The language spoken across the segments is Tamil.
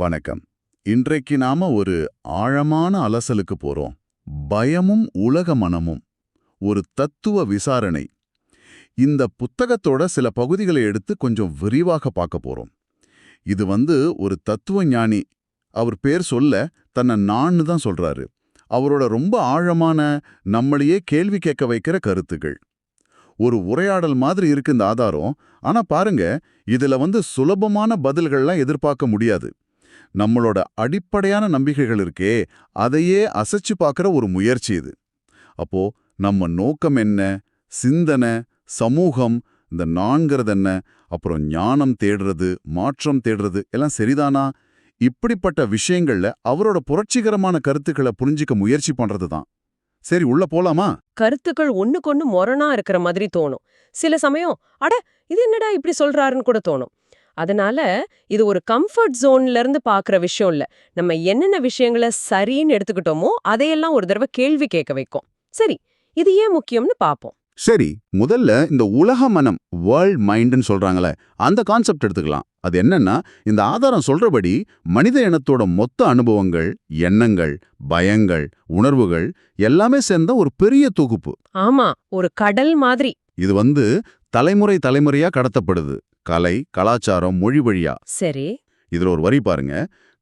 வணக்கம். இன்றைக்கு நாம ஒரு ஆழமான அலசலுக்கு போறோம். பயமும் உலக மனமும். ஒரு தத்துவ விசாரணை. இந்த புத்தகத்தோட சில பகுதிகளை எடுத்து கொஞ்சம் விரிவாக பார்க்க போறோம். இது வந்து ஒரு தத்துவ ஞானி அவர் பேர் சொல்ல தன்னை நான்னு தான் சொல்றாரு. அவரோட ரொம்ப ஆழமான நம்மளையே கேள்வி கேட்க வைக்கிற கருத்துகள். ஒரு உரையாடல் மாதிரி இருக்கு இந்த ஆதாரம். ஆனா பாருங்க இதுல வந்து சுலபமான பதில்கள்லாம் எதிர்பார்க்க முடியாது. நம்மளோட அடிப்படையான நம்பிக்கைகள் இருக்கே அதையே அசைச்சு பார்க்குற ஒரு முயற்சி இது. அப்போ நம்ம நோக்கம் என்ன சிந்தனை சமூகம் இந்த நான்கிறது என்ன அப்புறம் ஞானம் தேடுறது மாற்றம் தேடுறது எல்லாம் சரிதானா? இப்படிப்பட்ட விஷயங்கள்ல அவரோட புரட்சிகரமான கருத்துக்களை புரிஞ்சிக்க முயற்சி பண்றது தான் சரி உள்ள போலாமா? கருத்துக்கள் ஒண்ணுக்கொண்ணு மொரணா இருக்கிற மாதிரி தோணும். சில சமயம் அட இது என்னடா இப்படி சொல்றாருன்னு கூட தோணும். அதனால இது ஒரு கம்ஃபர்ட் ஜோன்ல இருந்து பாக்குற விஷயம் இல்ல. நம்ம என்னென்ன விஷயங்களை சரின்னு எடுத்துக்கிட்டோமோ அதையெல்லாம் ஒரு தடவை கேள்வி கேட்க வைக்கும். சரி இது ஏன் முக்கியம்னு பாப்போம் சரி முதல்ல இந்த உலக மனம் வேர்ல்ட் மைண்ட்னு சொல்றாங்களே அந்த கான்செப்ட் எடுத்துக்கலாம். அது என்னன்னா இந்த ஆதாரம் சொல்றபடி மனித இனத்தோட மொத்த அனுபவங்கள் எண்ணங்கள் பயங்கள் உணர்வுகள் எல்லாமே சேர்ந்த ஒரு பெரிய தொகுப்பு. ஆமா ஒரு கடல் மாதிரி. இது வந்து தலைமுறை தலைமுறையா கடத்தப்படுது. கலை கலாச்சாரம் மொழி வழியா? சரி. இதுல ஒரு வரி பாருங்க.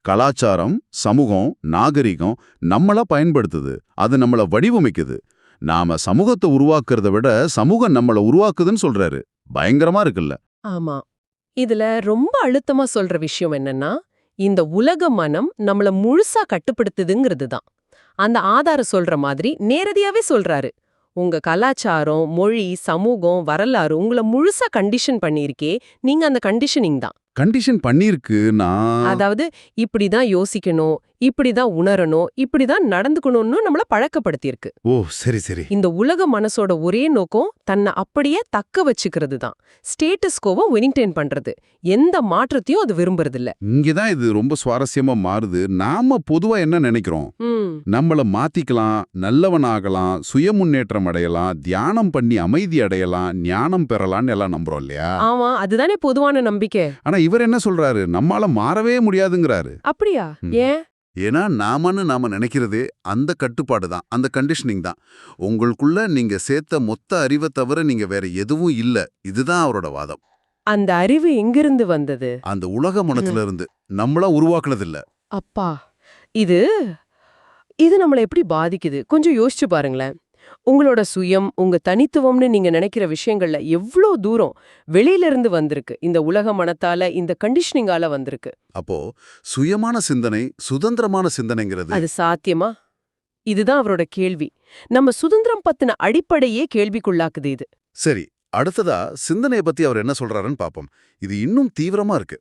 கலாச்சாரம் சமூகம் நாகரிகம் நம்மள பயன்படுத்துது. அது நம்மள வடிவமைக்குது. நாம சமூகத்தை உருவாக்குறத விட சமூகம் நம்மள உருவாக்குதுன்னு சொல்றாரு. பயங்கரமா இருக்குல்ல. ஆமா. இதுல ரொம்ப அழுத்தமா சொல்ற விஷயம் என்னன்னா இந்த உலக மனம் நம்மள முழுசா கட்டுப்படுத்துதுங்கிறது தான். அந்த ஆதாரம் சொல்ற மாதிரி நேரடியாவே சொல்றாரு. உங்க கலாச்சாரம் மொழி சமூகம் வரலாறு உங்கள முழுசா கண்டிஷன் பண்ணியிருக்கே நீங்க அந்த கண்டிஷனிங் தான். கண்டிஷன் பண்ணிருக்கு நான் அதாவது இப்படிதான் யோசிக்கணும் இப்படிதான் உணரணும் இப்படிதான் நடந்துக்கணும்னு நம்மள பழக்கப்படுத்தியிருக்கு. ஓ சரி சரி. இந்த உலக மனசோட ஒரே நோக்கம் தன்னை அப்படியே தக்க வச்சுக்கிறது தான் ஸ்டேட்டஸ்கோவை வினிங்டெயின் பண்றது. எந்த மாற்றத்தையும் அது விரும்புறதில்ல. இங்கதான் இது ரொம்ப சுவாரஸ்யமா மாறுது. நாம பொதுவா என்ன நினைக்கிறோம்? நம்மள மாத்திக்கலாம் நல்லவனாகலாம் சுய முன்னேற்றம் அடையலாம் தியானம் பண்ணி அமைதி அடையலாம் ஞானம் பெறலாம்னு எல்லாம் நம்புறோம் இல்லையா? ஆமா அதுதானே பொதுவான நம்பிக்கை. ஆனா இவர் என்ன சொல்றாரு? நம்மால மாறவே முடியாதுங்கிறாரு. அப்படியா. ஏன்? ஏன்னா நாமன்னு நாம நினைக்கிறதே அந்த கட்டுப்பாடு தான் அந்த கண்டிஷனிங் தான். உங்களுக்குள்ள நீங்க சேர்த்த மொத்த அறிவை தவிர நீங்க வேற எதுவும் இல்ல. இதுதான் அவரோட வாதம். அந்த அறிவு எங்கிருந்து வந்தது? அந்த உலக மனத்துல இருந்து. நம்மளா உருவாக்குனது இல்ல அப்பா இது இது நம்மள எப்படி பாதிக்குது? கொஞ்சம் யோசிச்சு பாருங்களேன். உங்களோட சுயம் உங்க தனித்துவம்னு நீங்க நினைக்கிற விஷயங்கள்ல எவ்ளோ தூரம் வெளியில இருந்து வந்திருக்கு? இந்த உலக மனத்தால இந்த கண்டிஷனிங்கால வந்திருக்கு. அப்போ சுயமான சிந்தனை சுதந்திரமான சிந்தனைங்கிறது அது சாத்தியமா? இதுதான் அவரோட கேள்வி. நம்ம சுதந்திரம் பத்தின அடிப்படையே கேள்விக்குள்ளாக்குது இது. சரி அடுத்ததா சிந்தனையை பத்தி அவர் என்ன சொல்றாருன்னு பாப்போம். இது இன்னும் தீவிரமா இருக்கு.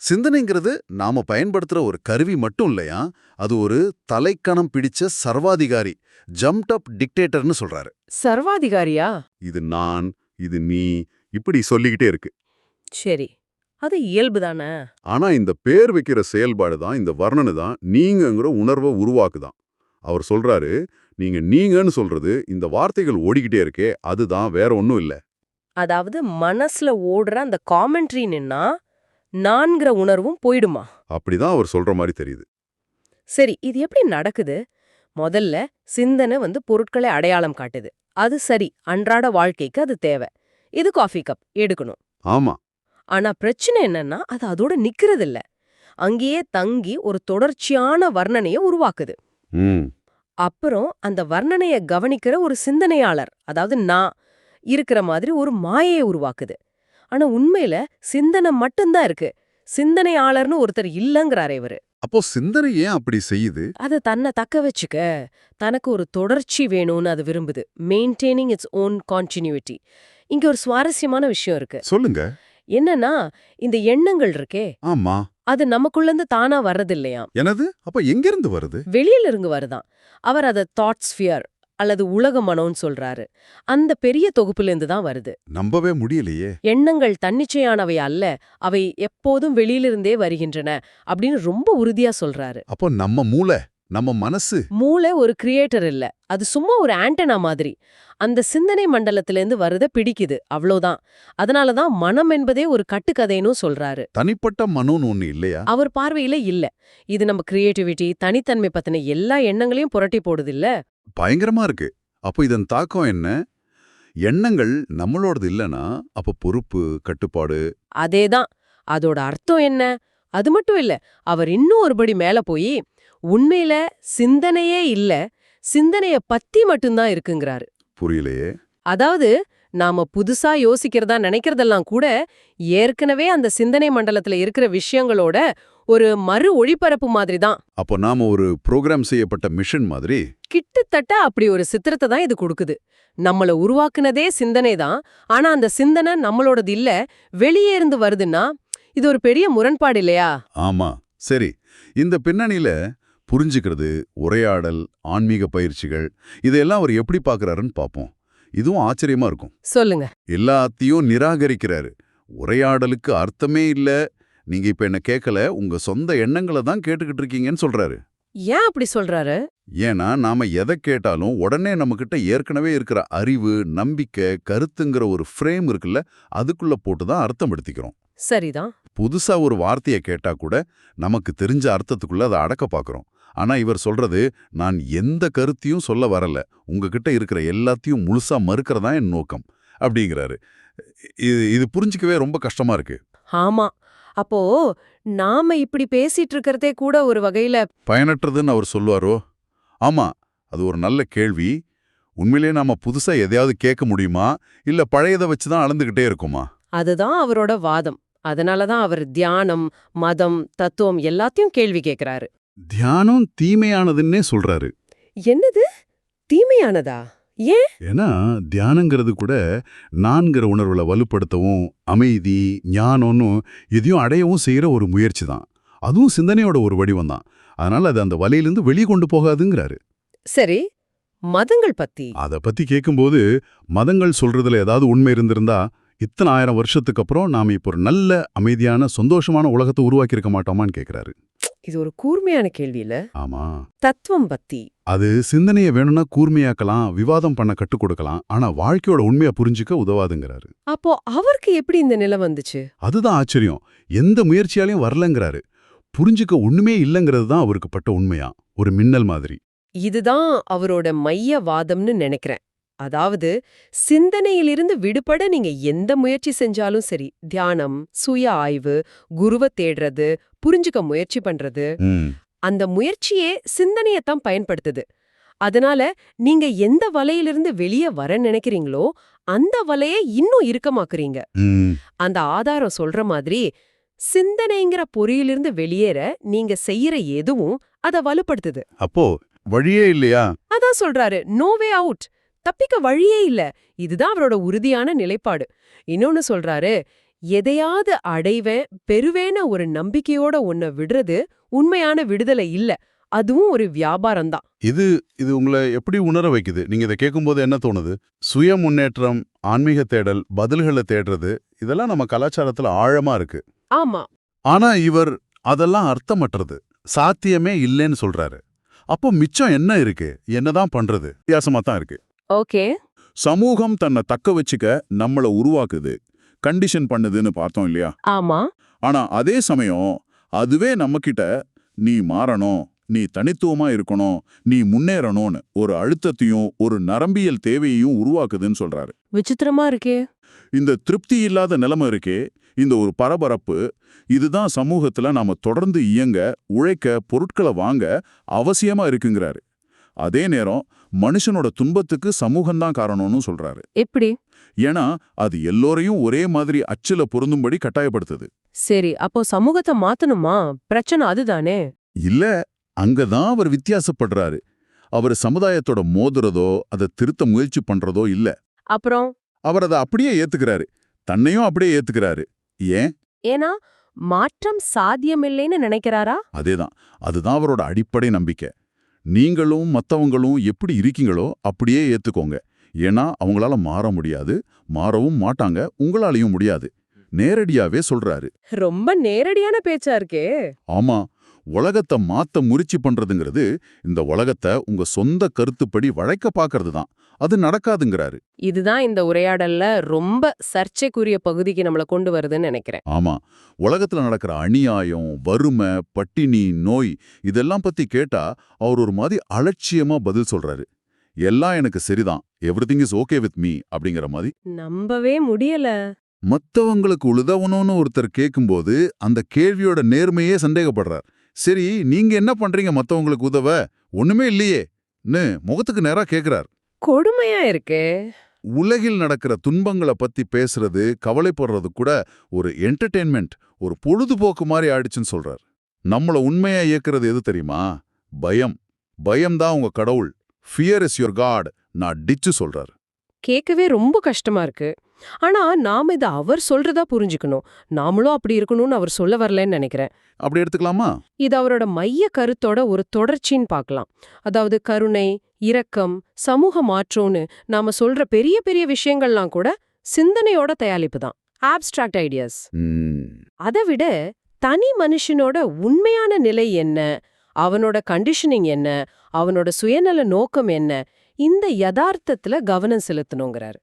சிந்தனைங்கிறது நாம பயன்படுத்துற ஒரு கருவி மட்டும் இல்லையா அது ஒரு தலைக்கணம் பிடிச்ச சர்வாதிகாரி ஜம்ப் அப் டிக்டேட்டர்னு சொல்றாரு. சர்வாதிகாரியா? இது நான் இது நீ இப்படி சொல்லிக்கிட்டே இருக்கு. சரி அது இயல்புதானே ஆனா இந்த பேர் வைக்கிற செயல்பாடு தான் இந்த வர்ணனை தான் நீங்கங்கிற உணர்வை உருவாக்குதான். அவர் சொல்றாரு நீங்க நீங்கன்னு சொல்றது இந்த வார்த்தைகள் ஓடிக்கிட்டே இருக்கே அதுதான் வேற ஒண்ணும் இல்ல. அதாவது மனசுல ஓடுற அந்த காமெண்ட்ரி நின்னா நான்கிற உணர்வும் போயிடுமா? அப்படிதான் அவர் சொல்ற மாதிரி தெரியுது. சரி இது எப்படி நடக்குது? முதல்ல சிந்தனை வந்து பொருட்களை அடையாளம் காட்டுது. அது சரி அன்றாட வாழ்க்கைக்கு அது தேவை. இது காஃபி கப் எடுக்கணும். ஆமா. ஆனா பிரச்சனை என்னன்னா அது அதோட நிக்கிறது இல்ல அங்கேயே தங்கி ஒரு தொடர்ச்சியான வர்ணனைய உருவாக்குது. ம். அப்புறம் அந்த வர்ணனைய கவனிக்கிற ஒரு சிந்தனையாளர் அதாவது நான் இருக்கிற மாதிரி ஒரு மாயையை உருவாக்குது. ஆனா உண்மையில சிந்தனை மட்டும்தான் இருக்கு. சிந்தனையாளர்னு ஒருத்தர் இல்லங்கறாரு இவரு. அப்போ சிந்தனை ஏன் அப்படி செய்யுது? அது தன்னை தக்க வச்சுக்க தனக்கு ஒரு தொடர்ச்சி வேணும்னு அது விரும்புது. மெயின்டைனிங் இட்ஸ் ஓன் கான்டினியூட்டி இங்க ஒரு சுவாரஸ்யமான விஷயம் இருக்கு. சொல்லுங்க. என்னன்னா இந்த எண்ணங்கள் இருக்கே. ஆமா. அது நமக்குள்ள இருந்து தானா வர்றது இல்லையா எனது அப்ப எங்கிருந்து வருது? வெளியில இருந்து வருதான் அவர் அத தாட் ஸ்பியர் அல்லது உலக மனோன்னு சொல்றாரு. அந்த பெரிய தொகுப்புல இருந்து தான் வருது. நம்பவே முடியலையே. எண்ணங்கள் தன்னிச்சையானவை அல்ல அவை எப்போதும் வெளியிலிருந்தே வருகின்றன அப்படின்னு ரொம்ப உறுதியா சொல்றாரு. அப்போ நம்ம மூளை நம்ம மனசு மூளை ஒரு கிரியேட்டர் இல்ல. அது சும்மா ஒரு ஆண்டனா மாதிரி. அந்த சிந்தனை மண்டலத்திலேருந்து வரத பிடிக்குது. அவ்வளோதான் அதனால தான் மனம் என்பதே ஒரு கட்டுக்கதைன்னு சொல்றாரு. தனிப்பட்ட மனோன்னு ஒண்ணு இல்லையா? அவர் பார்வையில இல்ல. இது நம்ம கிரியேட்டிவிட்டி தனித்தன்மை பத்தின எல்லா எண்ணங்களையும் புரட்டி போடுது இல்ல பயங்கரமா இருக்கு. அப்போ இதன் தாக்கம் என்ன? எண்ணங்கள் நம்மளோடது இல்லனா அப்ப பொறுப்பு கட்டுப்பாடு? அதேதான். அதோட அர்த்தம் என்ன? அது மட்டும் இல்ல அவர் இன்னும் ஒருபடி மேல போய் உண்மையில சிந்தனையே இல்ல சிந்தனைய பத்தி மட்டும்தான் இருக்குங்கிறாரு. புரியலையே. அதாவது நாம புதுசா யோசிக்கிறதா நினைக்கிறதெல்லாம் கூட ஏற்கனவே அந்த சிந்தனை மண்டலத்துல இருக்கிற விஷயங்களோட ஒரு மறு ஒளிபரப்பு மாதிரி தான் அப்போ நாம ஒரு ப்ரோக்ராம் செய்யப்பட்ட மிஷன் மாதிரி? கிட்டத்தட்ட அப்படி ஒரு சித்திரத்தை தான் இது கொடுக்குது. நம்மள உருவாக்குனதே சிந்தனை தான் ஆனா அந்த சிந்தனை நம்மளோடது இல்ல வெளியே இருந்து வருதுன்னா இது ஒரு பெரிய முரண்பாடு இல்லையா? ஆமா சரி. இந்த பின்னணியில புரிஞ்சுக்கிறது உரையாடல் ஆன்மீக பயிற்சிகள் இதெல்லாம் அவர் எப்படி பார்க்கறாருன்னு பார்ப்போம். இதுவும் ஆச்சரியமா இருக்கும். சொல்லுங்க. எல்லாத்தையும் நிராகரிக்கிறாரு. உரையாடலுக்கு அர்த்தமே இல்ல. நீங்க இப்ப என்ன கேட்கல உங்க சொந்த எண்ணங்களை தான் கேட்டுக்கிட்டு இருக்கீங்கன்னு சொல்றாரு. ஏன் அப்படி சொல்றாரு? ஏன்னா நாம எதை கேட்டாலும் உடனே நம்மகிட்ட ஏற்கனவே இருக்கிற அறிவு நம்பிக்கை கருத்துங்கிற ஒரு ஃப்ரேம் இருக்குல்ல அதுக்குள்ள போட்டு தான் அர்த்தம் எடுத்திக்கிறோம் சரிதான். புதுசா ஒரு வார்த்தையை கேட்டா கூட நமக்கு தெரிஞ்ச அர்த்தத்துக்குள்ள அதை அடக்க பார்க்கறோம் ஆனா இவர் சொல்றது நான் எந்த கருத்தையும் சொல்ல வரல. உங்ககிட்ட இருக்கிற எல்லாத்தையும் முழுசா மறுக்கிறதா என் நோக்கம். அப்படிங்கிறாரு. இது இது புரிஞ்சுக்கவே ரொம்ப கஷ்டமா இருக்கு. ஆமா. அப்போ நாம இப்படி பேசிட்டு இருக்கறதே கூட ஒரு வகையில பயனற்றதுன்னு அவர் சொல்லுவாரோ? ஆமா அது ஒரு நல்ல கேள்வி. உண்மையிலேயே நாம புதுசா எதையாவது கேட்க முடியுமா? இல்ல பழையதை வச்சு தான் அளந்துகிட்டே இருக்குமா? அதுதான் அவரோட வாதம். அதனாலதான் அவர் தியானம் மதம் தத்துவம் எல்லாத்தையும் கேள்வி கேக்குறாரு. தியானம் தீமையானதுன்னே சொல்றாரு. என்னது? தீமையானதா? ஏன்? ஏன்னா தியானங்கிறது கூட நான்கிற உணர்வுல வலுப்படுத்தவும் அமைதி ஞானம்னு எதையும் அடையவும் செய்யற ஒரு முயற்சி தான். அதுவும் சிந்தனையோட ஒரு வடிவம் தான். அதனால அது அந்த வலையிலிருந்து வெளியே கொண்டு போகாதுங்கிறாரு. சரி மதங்கள் பத்தி? அதை பத்தி கேட்கும்போது மதங்கள் சொல்றதுல ஏதாவது உண்மை இருந்திருந்தா இத்தனை ஆயிரம் வருஷத்துக்கு அப்புறம் நாம இப்போ ஒரு நல்ல அமைதியான சந்தோஷமான உலகத்தை உருவாக்கி இருக்க மாட்டோமான்னு கேக்குறாரு. இது ஒரு கூர்மையான கேள்வி இல்ல ஆமா. தத்துவம் பத்தி. அது சிந்தனையை வேணும்னா கூர்மையாக்கலாம் விவாதம் பண்ண கற்றுக் கொடுக்கலாம் ஆனா வாழ்க்கையோட உண்மையை புரிஞ்சுக்க உதவாதுங்கிறாரு. அப்போ அவருக்கு எப்படி இந்த நிலை வந்துச்சு? அதுதான் ஆச்சரியம். எந்த முயற்சியாலையும் வரலங்கிறாரு. புரிஞ்சுக்க ஒண்ணுமே இல்லைங்கிறது தான் அவருக்கு பட்ட உண்மையா? ஒரு மின்னல் மாதிரி. இதுதான் அவரோட மைய வாதம்னு நினைக்கிறேன். அதாவது சிந்தனையிலிருந்து விடுபட நீங்க எந்த முயற்சி செஞ்சாலும் சரி தியானம் சுய ஆய்வு குருவை தேடுறது புரிஞ்சுக்க முயற்சி பண்றது அந்த முயற்சியே சிந்தனையத்தான் பயன்படுத்துது. அதனால நீங்க எந்த வலையிலிருந்து வெளியே வர நினைக்கிறீங்களோ அந்த வலைய இன்னும் இறுக்கமாக்குறீங்க. அந்த ஆதாரம் சொல்ற மாதிரி சிந்தனைங்கிற பொறியிலிருந்து வெளியேற நீங்க செய்யற எதுவும் அத வலுப்படுத்துது. அப்போ வழியே இல்லையா? அதான் சொல்றாரு நோ வே அவுட். தப்பிக்க வழியே இல்ல. இதுதான் அவரோட உறுதியான நிலைப்பாடு. இன்னொன்னு சொல்றாரு எதையாவது அடைவேன் பெறுவேன ஒரு நம்பிக்கையோட உன்னை விடுறது உண்மையான விடுதலை இல்ல. அதுவும் ஒரு வியாபாரம் தான். இது இது உங்களை எப்படி உணர வைக்குது? நீங்க இதை கேட்கும்போது என்ன தோணுது? சுய முன்னேற்றம் ஆன்மீக தேடல் பதில்களை தேடுறது இதெல்லாம் நம்ம கலாச்சாரத்துல ஆழமா இருக்கு. ஆமா. ஆனா இவர் அதெல்லாம் அர்த்தமற்றது. சாத்தியமே இல்லைன்னு சொல்றாரு. அப்போ மிச்சம் என்ன இருக்கு? என்னதான் பண்றது? வித்தியாசமா தான் இருக்கு. ஓகே. சமூகம் தன்னை தக்க வச்சுக்க நம்மள உருவாக்குது. கண்டிஷன் பண்ணுதுன்னு பார்த்தோம் இல்லையா? ஆமா. ஆனா அதே சமயம் அதுவே நம்மகிட்ட நீ மாறணும் நீ தனித்துவமா இருக்கணும் நீ முன்னேறணும்னு ஒரு அழுத்தத்தையும் ஒரு நரம்பியல் தேவையையும் உருவாக்குதுன்னு சொல்றாரு. விசித்திரமா இருக்கே. இந்த திருப்தி இல்லாத நிலைமை இருக்கே இந்த ஒரு பரபரப்பு இதுதான் சமூகத்துல நாம தொடர்ந்து இயங்க உழைக்க பொருட்களை வாங்க அவசியமா இருக்குங்கிறாரு. அதே நேரம் மனுஷனோட துன்பத்துக்கு சமூகம்தான் காரணம்னு சொல்றாரு. எப்படி? ஏன்னா அது எல்லோரையும் ஒரே மாதிரி அச்சுல பொருந்தும்படி கட்டாயப்படுத்துது. சரி அப்போ சமூகத்தை மாத்தணுமா? பிரச்சனை அதுதானே? இல்ல அங்கதான் அவர் வித்தியாசப்படுறாரு. அவர் சமுதாயத்தோட மோதுறதோ அதை திருத்த முயற்சி பண்றதோ இல்ல. அப்புறம்? அவர் அதை அப்படியே ஏத்துக்கிறாரு. தன்னையும் அப்படியே ஏத்துக்கிறாரு. ஏன்? ஏன்னா மாற்றம் சாத்தியமில்லைன்னு நினைக்கிறாரா? அதேதான். அதுதான் அவரோட அடிப்படை நம்பிக்கை. நீங்களும் மத்தவங்களும் எப்படி இருக்கீங்களோ அப்படியே ஏத்துக்கோங்க. ஏன்னா அவங்களால மாற முடியாது மாறவும் மாட்டாங்க உங்களாலையும் முடியாது. நேரடியாவே சொல்றாரு. ரொம்ப நேரடியான பேச்சா இருக்கே. ஆமா உலகத்தை மாத்த முயற்சி பண்றதுங்கிறது இந்த உலகத்தை உங்க சொந்த கருத்துப்படி வளைக்க பாக்குறது தான் அது நடக்காதுங்கிறாரு. இதுதான் இந்த உரையாடல்ல ரொம்ப சர்ச்சைக்குரிய பகுதிக்கு நம்மள கொண்டு வருதுன்னு நினைக்கிறேன். ஆமா. உலகத்துல நடக்கிற அநியாயம் வறுமை பட்டினி நோய் இதெல்லாம் பத்தி கேட்டா அவர் ஒரு மாதிரி அலட்சியமா பதில் சொல்றாரு. எல்லாம் எனக்கு சரிதான். Everything is okay with me அப்படிங்கிற மாதிரி. நம்பவே முடியல. மத்தவங்களுக்கு உதவணும்னு ஒருத்தர் கேட்கும்போது அந்த கேள்வியோட நேர்மையே சந்தேகப்படுறார். சரி நீங்க என்ன பண்றீங்க மத்தவங்களுக்கு உதவ? ஒண்ணுமே இல்லையே. முகத்துக்கு நேரா கேக்குறார். கொடுமையா இருக்கே. உலகில் நடக்கிற துன்பங்களை பத்தி பேசுறது கவலைப்படுறது கூட ஒரு என்டர்டெயின்மெண்ட் ஒரு பொழுதுபோக்கு மாதிரி ஆயிடுச்சுன்னு சொல்றார். நம்மள உண்மையா இயக்குறது எது தெரியுமா? பயம். பயம்தான் உங்க கடவுள். ஃபியர் இஸ் யுவர் காட் நான் டிச்சு சொல்றார். கேட்கவே ரொம்ப கஷ்டமா இருக்கு. ஆனா நாம இத அவர் சொல்றதா புரிஞ்சுக்கணும். நாமளும் அப்படி இருக்கணும்னு அவர் சொல்ல வரலன்னு நினைக்கிறேன். அப்படி எடுத்துக்கலாமா? இது அவரோட மைய கருத்தோட ஒரு தொடர்ச்சின்னு பார்க்கலாம். அதாவது கருணை இரக்கம் சமூக மாற்றம்னு நாம சொல்ற பெரிய பெரிய விஷயங்கள்லாம் கூட சிந்தனையோட தயாரிப்பு தான். ஆப்ஸ்ட்ராக்ட் ஐடியாஸ் அதை விட தனி மனுஷனோட உண்மையான நிலை என்ன? அவனோட கண்டிஷனிங் என்ன? அவனோட சுயநல நோக்கம் என்ன? இந்த யதார்த்தத்துல கவனம் செலுத்தணுங்கிறாரு.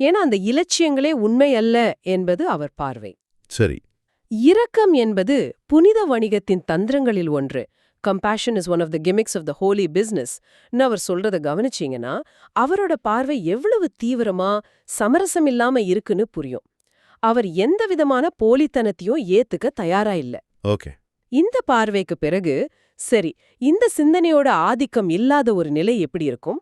ஏன்னா அந்த இலட்சியங்களே உண்மை அல்ல என்பது அவர் பார்வை. சரி. இரக்கம் என்பது புனித வணிகத்தின் தந்திரங்களில் ஒன்று. Compassion is one of the gimmicks of the holy business அவர் சொல்றத கவனிச்சீங்கன்னா அவரோட பார்வை எவ்வளவு தீவிரமா சமரசம் இல்லாம இருக்குன்னு புரியும். அவர் எந்த விதமான போலித்தனத்தையும் ஏத்துக்க தயாரா இல்ல. ஓகே. இந்த பார்வைக்கு பிறகு சரி இந்த சிந்தனையோட ஆதிக்கம் இல்லாத ஒரு நிலை எப்படி இருக்கும்?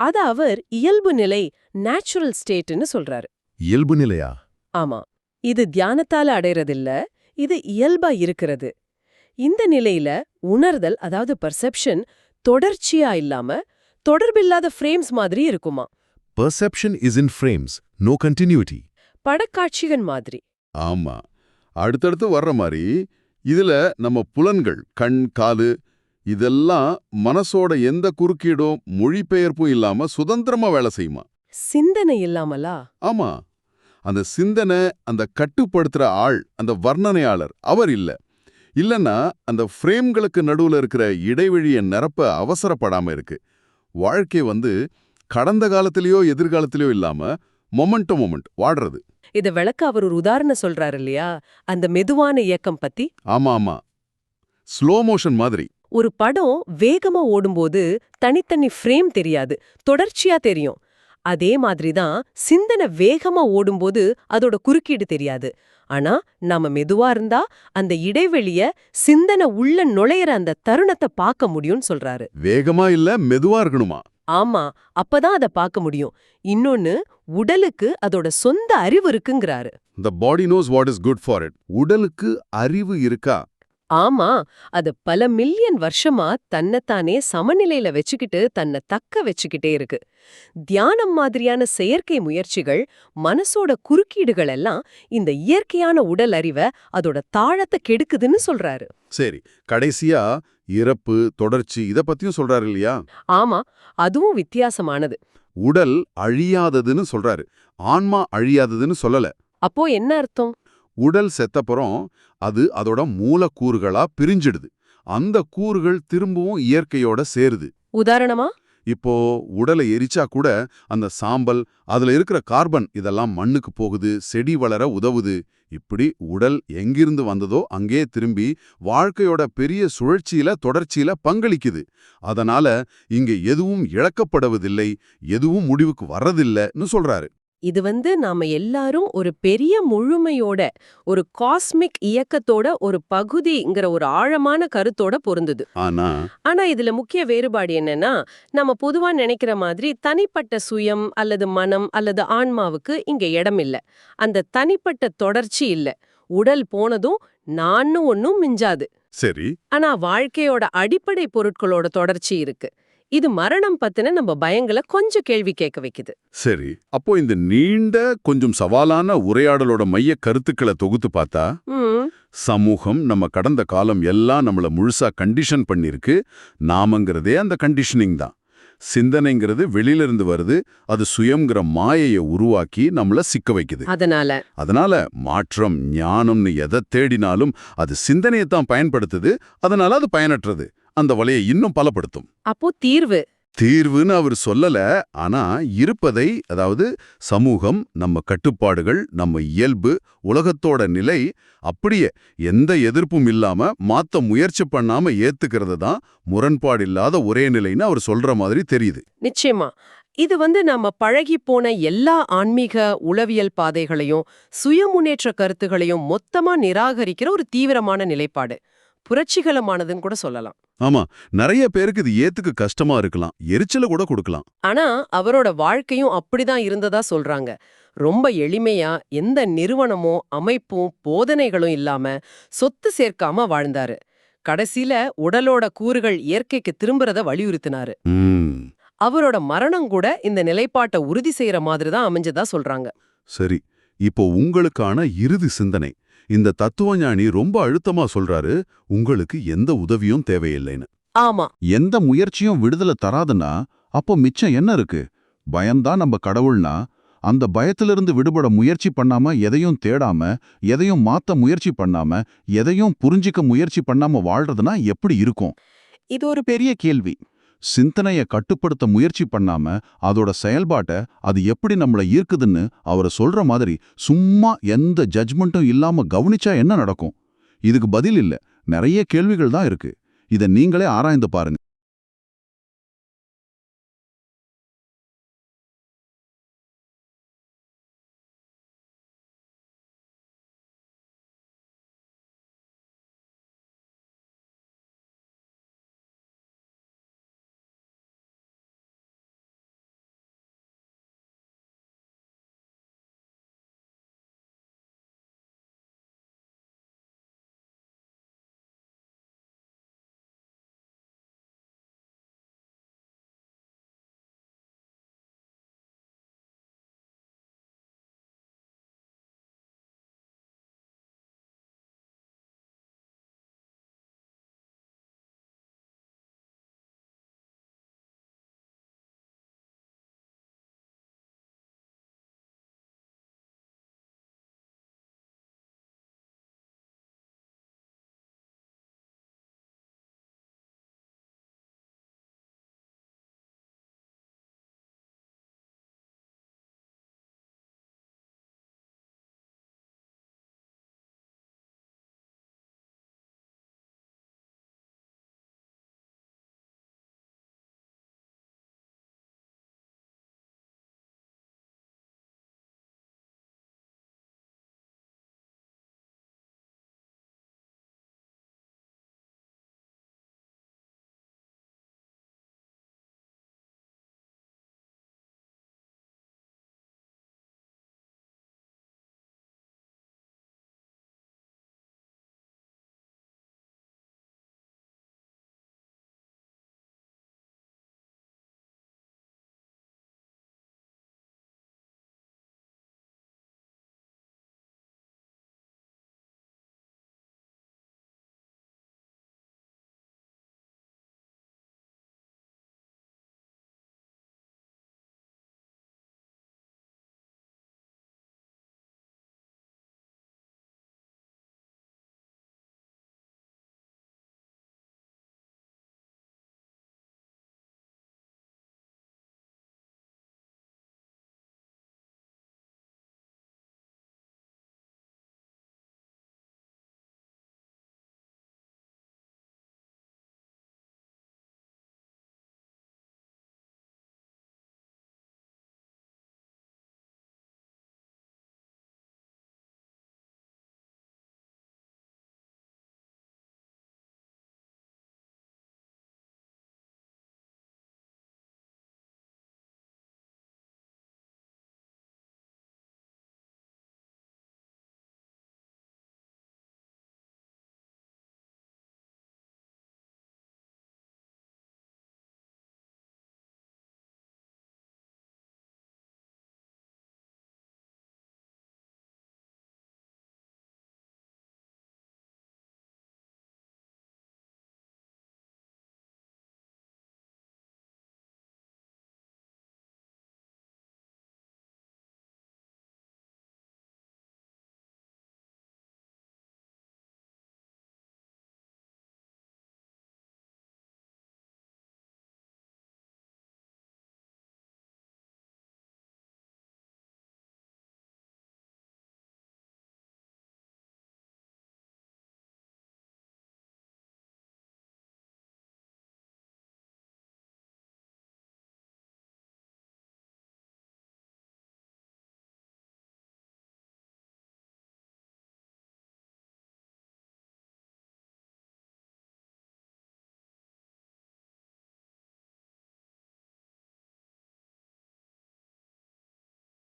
அத அவர் இயல்பு நிலை நேச்சுரல் ஸ்டேட்னு சொல்றாரு. இயல்பு நிலையா? ஆமா. இது தியானத்தால அடையறதில்ல இது இயல்பா இருக்கிறது. இந்த நிலையில உணர்தல் அதாவது பர்செப்ஷன் தொடர்ச்சியா இல்லாம தொடர்பில்லாத ஃப்ரேம்ஸ் மாதிரி இருக்குமா? Perception is in frames no continuity படக்காட்சிகள் மாதிரி. ஆமா. அடுத்தடுத்து வர்ற மாதிரி இதுல நம்ம புலன்கள் கண் காலு இதெல்லாம் மனசோட எந்த குறுக்கீடும் மொழிபெயர்ப்பும் இல்லாம சுதந்திரமா வேலை செய்யுமா? சிந்தனை இல்லாமலா? ஆமா. அந்த சிந்தனை அந்த கட்டுப்படுத்துற ஆள் அந்த வர்ணனையாளர் அவர் இல்ல. இல்லனா அந்த ஃப்ரேம்களுக்கு நடுவுல இருக்கிற இடைவெளியை நிரப்ப அவசரப்படாம இருக்கு. வாழ்க்கை வந்து கடந்த காலத்திலயோ எதிர்காலத்திலயோ இல்லாம மொமெண்ட் மொமெண்ட் வாடுறது. இத விளக்க அவர் ஒரு உதாரணம் சொல்றாரு இல்லையா? அந்த மெதுவான இயக்கம் பத்தி. ஆமா ஆமா. ஸ்லோ மோஷன் மாதிரி. ஒரு படம் வேகமா ஓடும்போது தனித்தனி ஃப்ரேம் தெரியாது தொடர்ச்சியா தெரியும். அதே மாதிரி தான் சிந்தனை வேகமா ஓடும்போது அதோட குறுக்கீடு தெரியாது. ஆனா நாம மெதுவா இருந்தா அந்த இடைவெளிய சிந்தனை உள்ள நுழையிற அந்த தருணத்தை பார்க்க முடியும்னு சொல்றாரு. வேகமா இல்ல மெதுவா இருக்கணுமா? ஆமா அப்பதான் அத பார்க்க முடியும். இன்னொன்னு உடலுக்கு அதோட சொந்த அறிவு இருக்குங்கிறாரு. The body knows what is good for it உடலுக்கு அறிவு இருக்கா? ஆமா அது பல மில்லியன் வருஷமா தன்னைத்தானே சமநிலையில வச்சுக்கிட்டு தன்னை தக்க வச்சுக்கிட்டே இருக்கு. தியானம் மாதிரியான செயற்கை முயற்சிகள் மனசோட குறுக்கீடுகள் எல்லாம் இந்த இயற்கையான உடல் அறிவை அதோட தாழத்தை கெடுக்குதுன்னு சொல்றாரு. சரி கடைசியா இறப்பு தொடர்ச்சி இத பத்தியும் சொல்றாரு இல்லையா? ஆமா அதுவும் வித்தியாசமானது. உடல் அழியாததுன்னு சொல்றாரு. ஆன்மா அழியாததுன்னு சொல்லல. அப்போ என்ன அர்த்தம்? உடல் செத்தப்புறம் அது அதோட மூலக்கூறுகளா பிரிஞ்சிடுது. அந்த கூறுகள் திரும்பவும் இயற்கையோட சேருது. உதாரணமா? இப்போ உடலை எரிச்சா கூட அந்த சாம்பல் அதுல இருக்கிற கார்பன் இதெல்லாம் மண்ணுக்கு போகுது செடி வளர உதவுது. இப்படி உடல் எங்கிருந்து வந்ததோ அங்கே திரும்பி வாழ்க்கையோட பெரிய சுழற்சியில தொடர்ச்சியில பங்களிக்குது. அதனால இங்க எதுவும் இழக்கப்படுவதில்லை எதுவும் முடிவுக்கு வர்றதில்லைன்னு சொல்றாரு. இது வந்து நாம எல்லாரும் ஒரு பெரிய முழுமையோட ஒரு காஸ்மிக் இயக்கத்தோட ஒரு பகுதிங்கிற ஒரு ஆழமான கருத்தோட பொருந்துது. ஆனா ஆனா இதுல முக்கிய வேறுபாடு என்னன்னா நம்ம பொதுவா நினைக்கிற மாதிரி தனிப்பட்ட சுயம் அல்லது மனம் அல்லது ஆன்மாவுக்கு இங்க இடம் இல்ல. அந்த தனிப்பட்ட தொடர்ச்சி இல்ல. உடல் போனதும் நான்னு ஒன்னும் மிஞ்சாது. சரி. ஆனா வாழ்க்கையோட அடிப்படை பொருட்களோட தொடர்ச்சி இருக்கு. இது மரணம் பத்தின நம்ம பயங்களை கொஞ்சம் கேள்வி கேட்க வைக்குது. சரி அப்போ இந்த நீண்ட கொஞ்சம் சவாலான உரையாடலோட மைய கருத்துக்களை தொகுத்து பார்த்தா சமூகம் நம்ம கடந்த காலம் எல்லாம் நம்மள முழுசா கண்டிஷன் பண்ணிருக்கு நாமங்கிறதே அந்த கண்டிஷனிங் தான். சிந்தனைங்கிறது வெளியில இருந்து வருது அது சுயம்ங்கிற மாயையை உருவாக்கி நம்மள சிக்க வைக்குது. அதனால. அதனால மாற்றம் ஞானம்னு எதை தேடினாலும் அது சிந்தனையை தான் பயன்படுத்துது அதனால அது பயனற்றது. அந்த வலையை இன்னும் பலப்படுத்தும். அப்போ தீர்வு. தீர்வுன்னு அவர் சொல்லல. ஆனா இருப்பதை அதாவது சமூகம் நம்ம கட்டுப்பாடுகள் நம்ம இயல்பு உலகத்தோட நிலை அப்படியே எந்த எதிர்ப்பும் இல்லாம மாத்த முயற்சி பண்ணாம ஏத்துக்கிறது தான் முரண்பாடு இல்லாத ஒரே நிலைன்னு அவர் சொல்ற மாதிரி தெரியுது. நிச்சயமா. இது வந்து நம்ம பழகி போன எல்லா ஆன்மீக உளவியல் பாதைகளையும் சுயமுன்னேற்ற கருத்துகளையும் மொத்தமா நிராகரிக்கிற ஒரு தீவிரமான நிலைப்பாடு. புரட்சிகரமானதுன்னு கூட சொல்லலாம். ஆமா நிறைய பேருக்கு இது ஏத்துக்க கஷ்டமா இருக்கலாம். எரிச்சல கூட கொடுக்கலாம். ஆனா அவரோட வாழ்க்கையும் அப்படிதான் இருந்ததா சொல்றாங்க. ரொம்ப எளிமையா எந்த நிறுவனமோ அமைப்பும் போதனைகளும் இல்லாம சொத்து சேர்க்காம வாழ்ந்தாரு. கடைசில உடலோட கூறுகள் இயற்கைக்கு திரும்புறத வலியுறுத்தினாரு. அவரோட மரணம் கூட இந்த நிலைப்பாட்டை உறுதி செய்யற மாதிரி தான் அமைஞ்சதா சொல்றாங்க. சரி இப்போ உங்களுக்கான இறுதி சிந்தனை. இந்த தத்துவஞானி ரொம்ப அழுத்தமா சொல்றாரு உங்களுக்கு எந்த உதவியும் தேவையில்லைன்னு. ஆமா. எந்த முயற்சியும் விடுதலை தராதுன்னா அப்போ மிச்சம் என்ன இருக்கு? பயம்தான் நம்ம கடவுள்னா அந்த பயத்திலிருந்து விடுபட முயற்சி பண்ணாம எதையும் தேடாம எதையும் மாத்த முயற்சி பண்ணாம எதையும் புரிஞ்சிக்க முயற்சி பண்ணாம வாழ்றதுனா எப்படி இருக்கும்? இது ஒரு பெரிய கேள்வி. சிந்தனைய கட்டுப்படுத்த முயற்சி பண்ணாம அதோட செயல்பாட்டை அது எப்படி நம்மள ஈர்க்குதுன்னு அவரை சொல்ற மாதிரி சும்மா எந்த ஜட்ஜ்மெண்ட்டும் இல்லாம கவனிச்சா என்ன நடக்கும்? இதுக்கு பதில் இல்ல. நிறைய கேள்விகள் தான் இருக்கு. இதை நீங்களே ஆராய்ந்து பாருங்க.